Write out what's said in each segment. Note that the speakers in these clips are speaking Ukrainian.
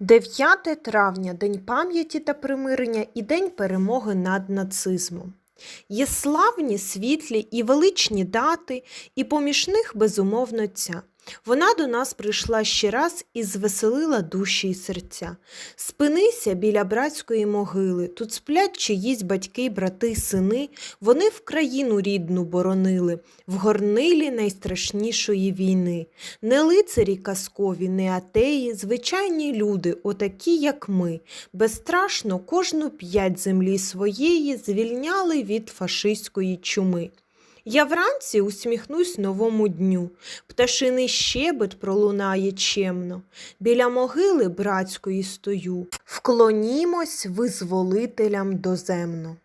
9 травня День пам'яті та примирення і День перемоги над нацизмом. Є славні, світлі і величні дати, і поміж них безумовно ця. Вона до нас прийшла ще раз і звеселила душі й серця. Спинися біля братської могили, тут сплять чиїсь батьки, брати, сини, вони в країну рідну боронили, в горнилі найстрашнішої війни. Не лицарі казкові, не атеї, звичайні люди, отакі, як ми, безстрашно кожну п'ять землі своєї звільняли від фашистської чуми. Я вранці усміхнусь новому дню, пташиний щебет пролунає чемно, біля могили братської стою, вклонімось визволителям доземно.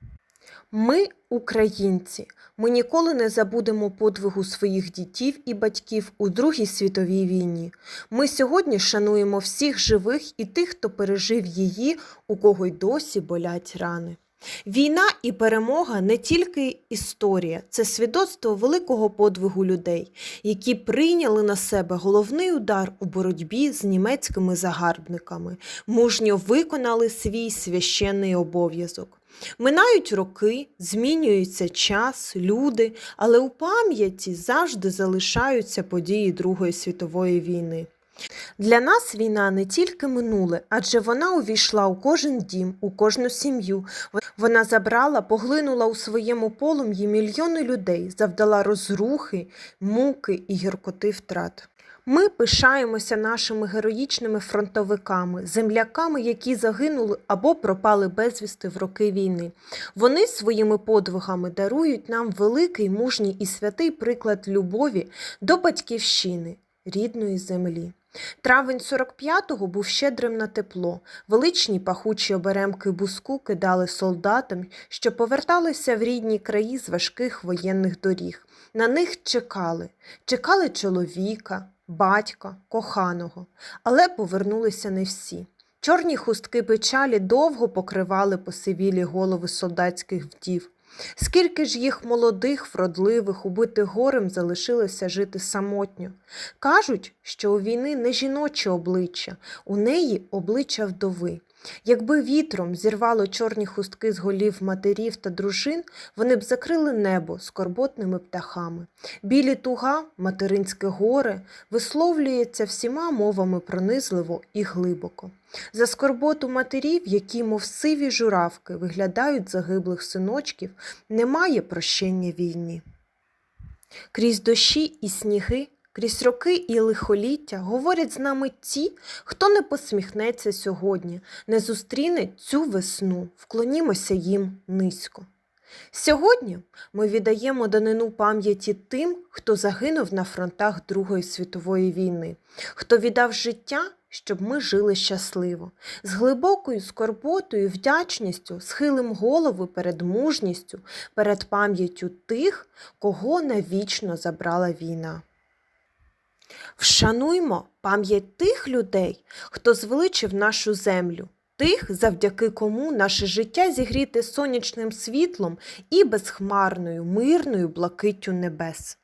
Ми, українці, ми ніколи не забудемо подвигу своїх дітів і батьків у Другій світовій війні. Ми сьогодні шануємо всіх живих і тих, хто пережив її, у кого й досі болять рани. Війна і перемога не тільки історія, це свідоцтво великого подвигу людей, які прийняли на себе головний удар у боротьбі з німецькими загарбниками, мужньо виконали свій священний обов'язок. Минають роки, змінюється час, люди, але у пам'яті завжди залишаються події Другої світової війни. Для нас війна не тільки минуле, адже вона увійшла у кожен дім, у кожну сім'ю. Вона забрала, поглинула у своєму полум'ї мільйони людей, завдала розрухи, муки і гіркоти втрат. Ми пишаємося нашими героїчними фронтовиками, земляками, які загинули або пропали безвісти в роки війни. Вони своїми подвигами дарують нам великий, мужній і святий приклад любові до батьківщини, рідної землі. Травень 45-го був щедрим на тепло. Величні пахучі оберемки буску кидали солдатам, що поверталися в рідні краї з важких воєнних доріг. На них чекали. Чекали чоловіка, батька, коханого, але повернулися не всі. Чорні хустки печалі довго покривали посивілі голови солдатських вдів. Скільки ж їх молодих, вродливих, убитих горем залишилося жити самотньо. Кажуть, що у війни не жіноче обличчя, у неї обличчя вдови. Якби вітром зірвало чорні хустки з голів матерів та дружин, вони б закрили небо скорботними птахами. Білі туга, материнське горе висловлюється всіма мовами пронизливо і глибоко. За скорботу матерів, які, мов сиві журавки, виглядають загиблих синочків, немає прощення війні. Крізь дощі і сніги, крізь роки і лихоліття говорять з нами ті, хто не посміхнеться сьогодні, не зустріне цю весну, вклонімося їм низько. Сьогодні ми віддаємо данину пам'яті тим, хто загинув на фронтах Другої світової війни, хто віддав життя, щоб ми жили щасливо, з глибокою скорботою вдячністю схилим голови перед мужністю, перед пам'яттю тих, кого навічно забрала війна. Вшануймо пам'ять тих людей, хто звеличив нашу землю, тих, завдяки кому наше життя зігріте сонячним світлом і безхмарною, мирною блакиттю небес.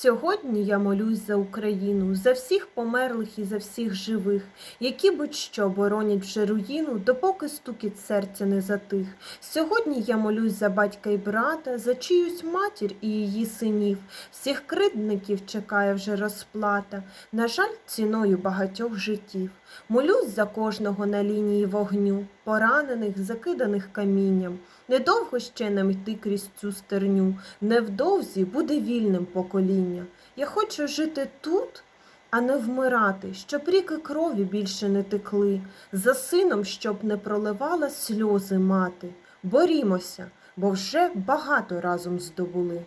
Сьогодні я молюсь за Україну, за всіх померлих і за всіх живих, які будь-що боронять вже руїну, допоки стукіт серця не затих. Сьогодні я молюсь за батька і брата, за чиюсь матір і її синів. Всіх кридників чекає вже розплата, на жаль, ціною багатьох життів. Молюсь за кожного на лінії вогню, поранених, закиданих камінням. Недовго ще нам йти крізь цю стерню, невдовзі буде вільним покоління. Я хочу жити тут, а не вмирати, щоб ріки крові більше не текли, за сином, щоб не проливала сльози мати. Борімося, бо вже багато разом здобули.